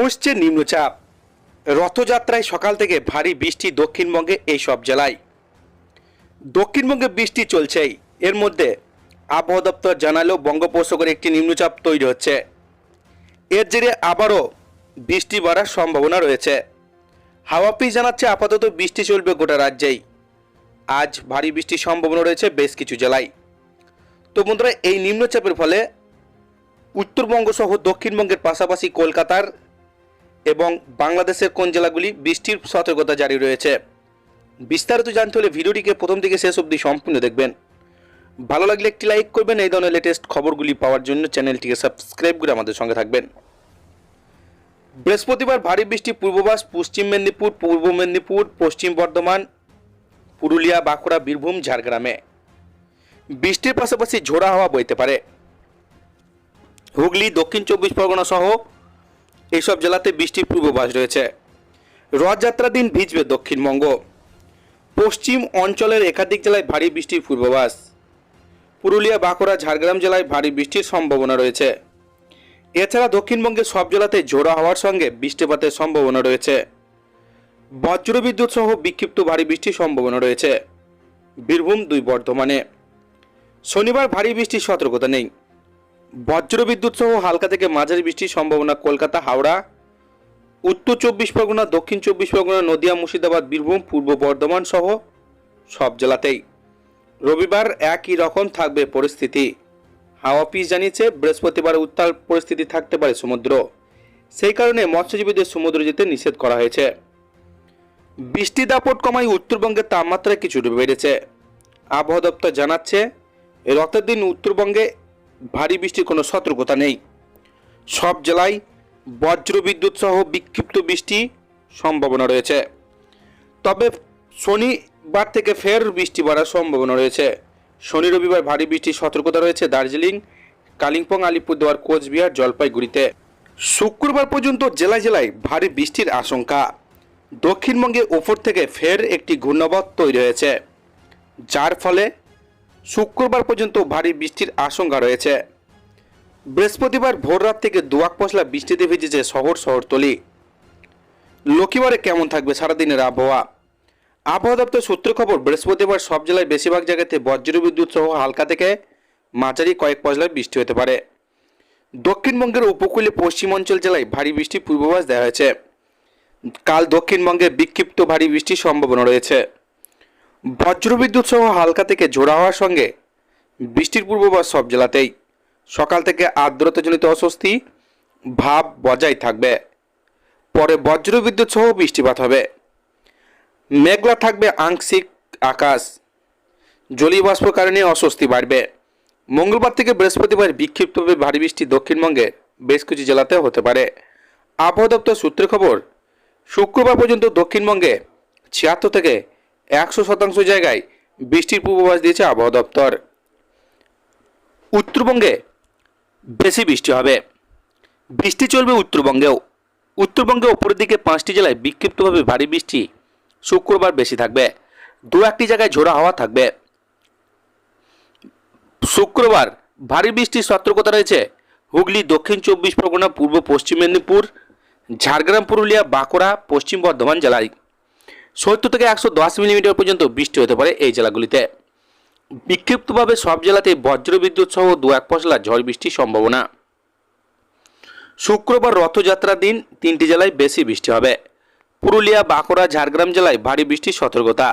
ফুসছে নিম্নচাপ। রথযাত্রায় সকাল থেকে ভারী বৃষ্টি দক্ষিণবঙ্গে এই সব জেলায়। দক্ষিণবঙ্গে বৃষ্টি চলছেই। এর মধ্যে আবহাওয়া দপ্তর জানালেও বঙ্গোপসাগরে একটি নিম্নচাপ তৈরি হচ্ছে। এর জেরে আবারও বৃষ্টি বাড়ার সম্ভাবনা রয়েছে। হাওয়া অফিস জানাচ্ছে আপাতত বৃষ্টি চলবে গোটা রাজ্যেই। আজ ভারী বৃষ্টির সম্ভাবনা রয়েছে বেশ কিছু জেলায়। তো বন্ধুরা, এই নিম্নচাপের ফলে উত্তরবঙ্গ সহ দক্ষিণবঙ্গের পাশাপাশি কলকাতার এবং বাংলাদেশের কোন জেলাগুলি বৃষ্টির সতর্কতা জারি রয়েছে। বিস্তারিত জানতে হলে ভিডিওটিকে প্রথম থেকে শেষ অবধি সম্পূর্ণ দেখবেন। ভালো লাগলে একটি লাইক করবেন, এই ধরনের লেটেস্ট খবরগুলি পাওয়ার জন্য চ্যানেলটিকে সাবস্ক্রাইব করে আমাদের সঙ্গে থাকবেন। বৃহস্পতিবার ভারী বৃষ্টি পূর্ববাস পশ্চিম মেদিনীপুর, পূর্ব মেদিনীপুর, পশ্চিম বর্ধমান, পুরুলিয়া, বাঁকুড়া, বীরভূম, ঝাড়গ্রামে। বৃষ্টির পাশাপাশি ঝোড়া হাওয়া বইতে পারে। হুগলি, দক্ষিণ চব্বিশ পরগনা সহ এইসব জেলাতে বৃষ্টির পূর্বাভাস রয়েছে। রথযাত্রার দিন ভিজবে দক্ষিণবঙ্গ। পশ্চিম অঞ্চলের একাধিক জেলায় ভারী বৃষ্টির পূর্বাভাস। পুরুলিয়া, বাঁকুড়া, ঝাড়গ্রাম জেলায় ভারী বৃষ্টির সম্ভাবনা রয়েছে। এছাড়া দক্ষিণবঙ্গের সব জেলাতে ঝোড়ো হওয়ার সঙ্গে বৃষ্টিপাতের সম্ভাবনা রয়েছে। বজ্রবিদ্যুৎ সহ বিক্ষিপ্ত ভারী বৃষ্টির সম্ভাবনা রয়েছে। বীরভূম দুই বর্ধমানে। শনিবার ভারী বৃষ্টির সতর্কতা নেই। বজ্রবিদ্যুৎ সহ হালকা থেকে মাঝারি বৃষ্টির সম্ভাবনা কলকাতা, হাওড়া, উত্তর চব্বিশ পরগনা, দক্ষিণ চব্বিশ পরগনা, নদিয়া, মুর্শিদাবাদ, বীরভূম, পূর্ব বর্ধমান সহ সব জেলাতেই। রবিবার একই রকম থাকবে পরিস্থিতি। হাওয়া অফিস জানিয়েছে, বৃহস্পতিবার উত্তাল পরিস্থিতি থাকতে পারে সমুদ্র। সেই কারণে মৎস্যজীবীদের সমুদ্র যেতে নিষেধ করা হয়েছে। বৃষ্টি দাপট কমায় উত্তরবঙ্গের তাপমাত্রা কিছুটা বেড়েছে। আবহাওয়া দপ্তর জানাচ্ছে রথের দিন উত্তরবঙ্গে ভারী বৃষ্টির কোনো সতর্কতা নেই। সব জেলায় বজ্রবিদ্যুৎ সহ বিক্ষিপ্ত বৃষ্টি সম্ভাবনা রয়েছে। তবে শনিবার থেকে ফের বৃষ্টি বাড়ার সম্ভাবনা রয়েছে। শনি রবিবার ভারী বৃষ্টির সতর্কতা রয়েছে দার্জিলিং, কালিম্পং, আলিপুরদুয়ার, কোচবিহার, জলপাইগুড়িতে। শুক্রবার পর্যন্ত জেলায় জেলায় ভারী বৃষ্টির আশঙ্কা। দক্ষিণবঙ্গে ওপর থেকে ফের একটি ঘূর্ণাবত তৈরি হয়েছে, যার ফলে শুক্রবার পর্যন্ত ভারী বৃষ্টির আশঙ্কা রয়েছে। বৃহস্পতিবার ভোররাত থেকে দুয়াক পশলা বৃষ্টিতে ভিজেছে শহর শহরতলি। লক্ষ্মীবারে কেমন থাকবে সারাদিনের আবহাওয়া? আবহাওয়া দপ্তর সূত্র খবর, বৃহস্পতিবার সব জেলায় বেশিরভাগ জায়গাতে বজ্রবিদ্যুৎ সহ হালকা থেকে মাঝারি কয়েক পশলায় বৃষ্টি হতে পারে। দক্ষিণবঙ্গের উপকূলে পশ্চিমাঞ্চল জেলায় ভারী বৃষ্টির পূর্বাভাস দেওয়া হয়েছে। কাল দক্ষিণবঙ্গে বিক্ষিপ্ত ভারী বৃষ্টির সম্ভাবনা রয়েছে। বজ্রবিদ্যুৎ সহ হালকা থেকে ঝোড়া হওয়ার সঙ্গে বৃষ্টির পূর্বাভাস সব জেলাতেই। সকাল থেকে আর্দ্রতাজনিত অস্বস্তি, ভাব বজায় থাকবে। পরে বজ্রবিদ্যুৎ সহ বৃষ্টিপাত হবে। মেঘলা থাকবে আংশিক আকাশ। জলীয় বাষ্প কারণে অস্বস্তি বাড়বে। মঙ্গলবার থেকে বৃহস্পতিবার বিক্ষিপ্তভাবে ভারী বৃষ্টি দক্ষিণবঙ্গে বেশ কিছু জেলাতে হতে পারে। আবহাওয়া দপ্তর সূত্রে খবর, শুক্রবার পর্যন্ত দক্ষিণবঙ্গে ছিয়াত্তর থেকে একশো শতাংশ জায়গায় বৃষ্টির পূর্বাভাস দিয়েছে আবহাওয়া দপ্তর। উত্তরবঙ্গে বেশি বৃষ্টি হবে। বৃষ্টি চলবে উত্তরবঙ্গেও। উত্তরবঙ্গে ওপরের দিকে পাঁচটি জেলায় বিক্ষিপ্তভাবে ভারী বৃষ্টি শুক্রবার বেশি থাকবে। দু একটি জায়গায় ঝোড়া হাওয়া থাকবে। শুক্রবার ভারী বৃষ্টির সতর্কতা রয়েছে হুগলি, দক্ষিণ চব্বিশ পরগনা, পূর্ব পশ্চিম মেদিনীপুর, ঝাড়গ্রাম, পুরুলিয়া, বাঁকুড়া, পশ্চিম বর্ধমান জেলায়। সত্তর থেকে একশো দশ মিলিমিটার পর্যন্ত বৃষ্টি হতে পারে এই জেলাগুলিতে। বিক্ষিপ্তভাবে সব জেলাতে বজ্রবিদ্যুৎ সহ দু এক পশলা ঝড় বৃষ্টির সম্ভাবনা। শুক্রবার রথযাত্রার দিন তিনটি জেলায় বেশি বৃষ্টি হবে। পুরুলিয়া, বাঁকুড়া, ঝাড়গ্রাম জেলায় ভারী বৃষ্টির সতর্কতা।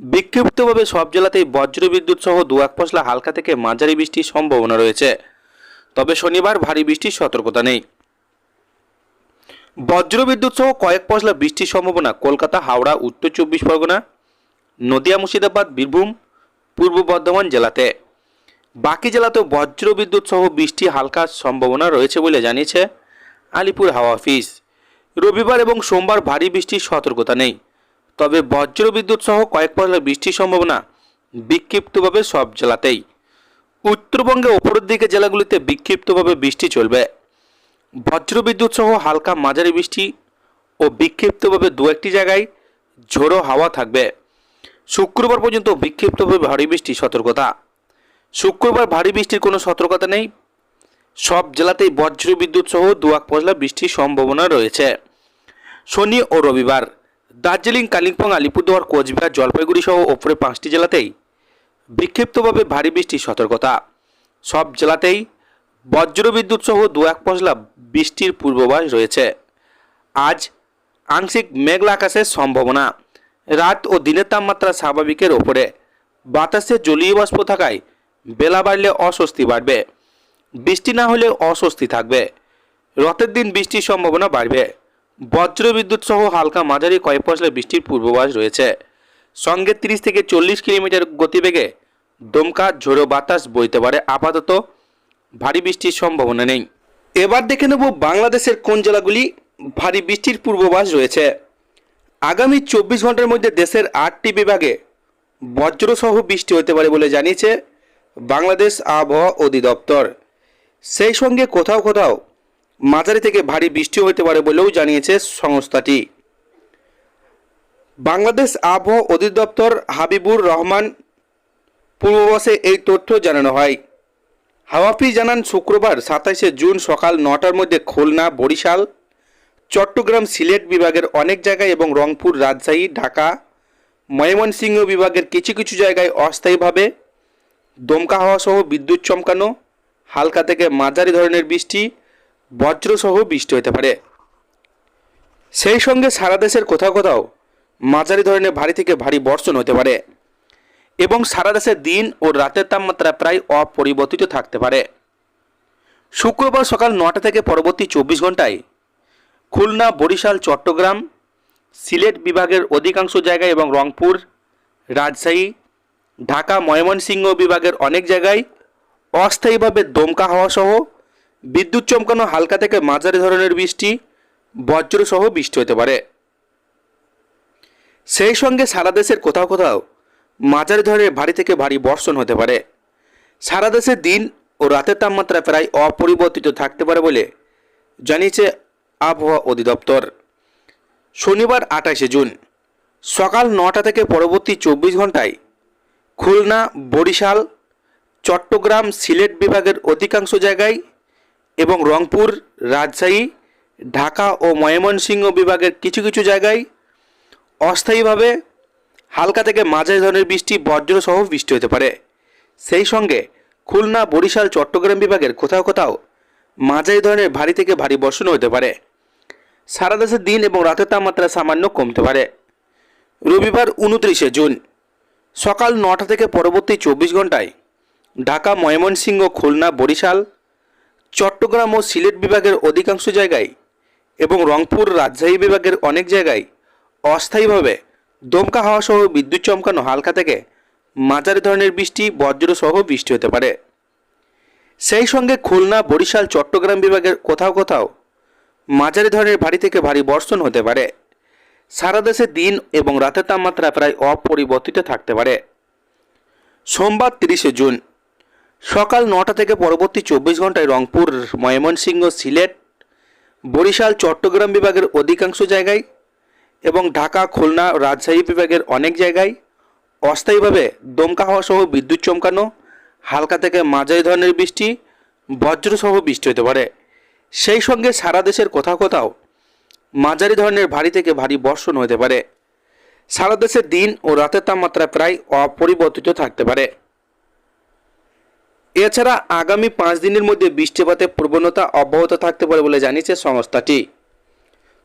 বিক্ষিপ্তভাবে সব জেলাতেই বজ্রবিদ্যুৎ সহ দু এক পশলা হালকা থেকে মাঝারি বৃষ্টির সম্ভাবনা রয়েছে। তবে শনিবার ভারী বৃষ্টির সতর্কতা নেই। বজ্রবিদ্যুৎ সহ কয়েক পশলা বৃষ্টির সম্ভাবনা কলকাতা, হাওড়া, উত্তর চব্বিশ পরগনা, নদিয়া, মুর্শিদাবাদ, বীরভূম, পূর্ব বর্ধমান জেলাতে। বাকি জেলাতেও বজ্রবিদ্যুৎ সহ বৃষ্টি হালকা সম্ভাবনা রয়েছে বলে জানিয়েছে আলিপুর হাওয়া অফিস। রবিবার এবং সোমবার ভারী বৃষ্টির সতর্কতা নেই। তবে বজ্রবিদ্যুৎ সহ কয়েক পশলা বৃষ্টির সম্ভাবনা বিক্ষিপ্তভাবে সব জেলাতেই। উত্তরবঙ্গে ওপরের দিকে জেলাগুলিতে বিক্ষিপ্তভাবে বৃষ্টি চলবে। বজ্রবিদ্যুৎ সহ হালকা মাঝারি বৃষ্টি ও বিক্ষিপ্তভাবে দু একটি জায়গায় ঝোড়ো হাওয়া থাকবে। শুক্রবার পর্যন্ত বিক্ষিপ্তভাবে ভারী বৃষ্টির সতর্কতা। শুক্রবার ভারী বৃষ্টির কোনো সতর্কতা নেই। সব জেলাতেই বজ্র বিদ্যুৎ সহ দুয়াক পশলা বৃষ্টির সম্ভাবনা রয়েছে। শনি ও রবিবার, দার্জিলিং, কালিম্পং, আলিপুরদুয়ার, কোচবিহার, জলপাইগুড়ি সহ ওপরে পাঁচটি জেলাতেই বিক্ষিপ্তভাবে ভারী বৃষ্টির সতর্কতা। সব জেলাতেই বজ্র বিদ্যুৎ সহ দু এক পশলা বৃষ্টির পূর্বাভাস রয়েছে। আজ আংশিক মেঘলা আকাশের সম্ভাবনা। রাত ও দিনের তাপমাত্রা স্বাভাবিকের ওপরে। বাতাসে জলীয় বাষ্প থাকায় বেলা বাড়লে অস্বস্তি বাড়বে। বৃষ্টি না হলে অস্বস্তি থাকবে। রথের দিন বৃষ্টির সম্ভাবনা বাড়বে। বজ্র বিদ্যুৎ সহ হালকা মাঝারি কয়েক পশলা বৃষ্টির পূর্বাভাস রয়েছে। সঙ্গে তিরিশ থেকে চল্লিশ কিলোমিটার গতিবেগে দমকা ঝোড়ো বাতাস বইতে পারে। আপাতত ভারী বৃষ্টির সম্ভাবনা নেই। এবার দেখে নেব বাংলাদেশের কোন জেলাগুলি ভারী বৃষ্টির পূর্বাভাস রয়েছে। আগামী চব্বিশ ঘণ্টার মধ্যে দেশের আটটি বিভাগে বজ্রসহ বৃষ্টি হতে পারে বলে জানিয়েছে বাংলাদেশ আবহাওয়া অধিদপ্তর। সেই সঙ্গে কোথাও কোথাও মাঝারি থেকে ভারী বৃষ্টি হতে পারে বলেও জানিয়েছে সংস্থাটি। বাংলাদেশ আবহাওয়া অধিদপ্তর হাবিবুর রহমান পূর্বাভাসে এই তথ্য জানানো হয়। হাওয়াফি জানান শুক্রবার সাতাইশে জুন সকাল নটার মধ্যে খুলনা, বরিশাল, চট্টগ্রাম, সিলেট বিভাগের অনেক জায়গায় এবং রংপুর, রাজশাহী, ঢাকা, ময়মনসিংহ বিভাগের কিছু কিছু জায়গায় অস্থায়ীভাবে দমকা হাওয়া সহ বিদ্যুৎ চমকানো, হালকা থেকে মাঝারি ধরনের বৃষ্টি বজ্রসহ বৃষ্টি হতে পারে। সেই সঙ্গে সারা দেশের কোথাও কোথাও মাঝারি ধরনের ভারী থেকে ভারী বর্ষণ হতে পারে। এবং সারা দেশে দিন ও রাতের তাপমাত্রা প্রায় অপরিবর্তিত থাকতে পারে। শুক্রবার সকাল নটা থেকে পরবর্তী চব্বিশ ঘন্টায় খুলনা, বরিশাল, চট্টগ্রাম, সিলেট বিভাগের অধিকাংশ জায়গায় এবং রংপুর, রাজশাহী, ঢাকা, ময়মনসিংহ বিভাগের অনেক জায়গায় অস্থায়ীভাবে দমকা হাওয়া সহ বিদ্যুৎ চমকানো হালকা থেকে মাঝারি ধরনের বৃষ্টি, বজ্রসহ বৃষ্টি হতে পারে। সেই সঙ্গে সারা দেশের কোথাও কোথাও মাঝারি ধরনের ভারী থেকে ভারী বর্ষণ হতে পারে। সারা দেশে দিন ও রাতের তাপমাত্রা প্রায় অপরিবর্তিত থাকতে পারে বলে জানিয়েছে আবহাওয়া অধিদপ্তর। শনিবার আঠাশে জুন, সকাল নটা থেকে পরবর্তী চব্বিশ ঘন্টায় খুলনা, বরিশাল, চট্টগ্রাম, সিলেট বিভাগের অধিকাংশ জায়গায় এবং রংপুর, রাজশাহী, ঢাকা ও ময়মনসিংহ বিভাগের কিছু কিছু জায়গায় অস্থায়ীভাবে হালকা থেকে মাঝারি ধরনের বৃষ্টি বজ্রসহ বৃষ্টি হতে পারে। সেই সঙ্গে খুলনা, বরিশাল, চট্টগ্রাম বিভাগের কোথাও কোথাও মাঝারি ধরনের ভারী থেকে ভারী বর্ষণ হতে পারে। সারা দেশে দিন এবং রাতের তাপমাত্রা সামান্য কমতে পারে। রবিবার উনত্রিশে জুন, সকাল নটা থেকে পরবর্তী চব্বিশ ঘন্টায় ঢাকা, ময়মনসিংহ, খুলনা, বরিশাল, চট্টগ্রাম ও সিলেট বিভাগের অধিকাংশ জায়গায় এবং রংপুর, রাজশাহী বিভাগের অনেক জায়গায় অস্থায়ীভাবে দমকা হাওয়া সহ বিদ্যুৎ চমকানো হালকা থেকে মাঝারি ধরনের বৃষ্টি, বজ্রসহ বৃষ্টি হতে পারে। সেই সঙ্গে খুলনা, বরিশাল, চট্টগ্রাম বিভাগের কোথাও কোথাও মাঝারি ধরনের ভারী থেকে ভারী বর্ষণ হতে পারে। সারা দেশে দিন এবং রাতের তাপমাত্রা প্রায় অপরিবর্তিত থাকতে পারে। সোমবার তিরিশে জুন, সকাল নটা থেকে পরবর্তী চব্বিশ ঘন্টায় রংপুর, ময়মনসিংহ, সিলেট, বরিশাল, চট্টগ্রাম বিভাগের অধিকাংশ জায়গায় এবং ঢাকা, খুলনা রাজশাহী বিভাগের অনেক জায়গায় অস্থায়ীভাবে দমকা হাওয়া সহ বিদ্যুৎ চমকানো, হালকা থেকে মাঝারি ধরনের বৃষ্টি বজ্রসহ বৃষ্টি হতে পারে। সেই সঙ্গে সারা দেশের কোথাও কোথাও মাঝারি ধরনের ভারী থেকে ভারী বর্ষণ হতে পারে। সারা দেশে দিন ও রাতের তাপমাত্রা প্রায় অপরিবর্তিত থাকতে পারে। এছাড়া আগামী পাঁচ দিনের মধ্যে বৃষ্টিপাতের প্রবণতা অব্যাহত থাকতে পারে বলে জানিয়েছে সংস্থাটি।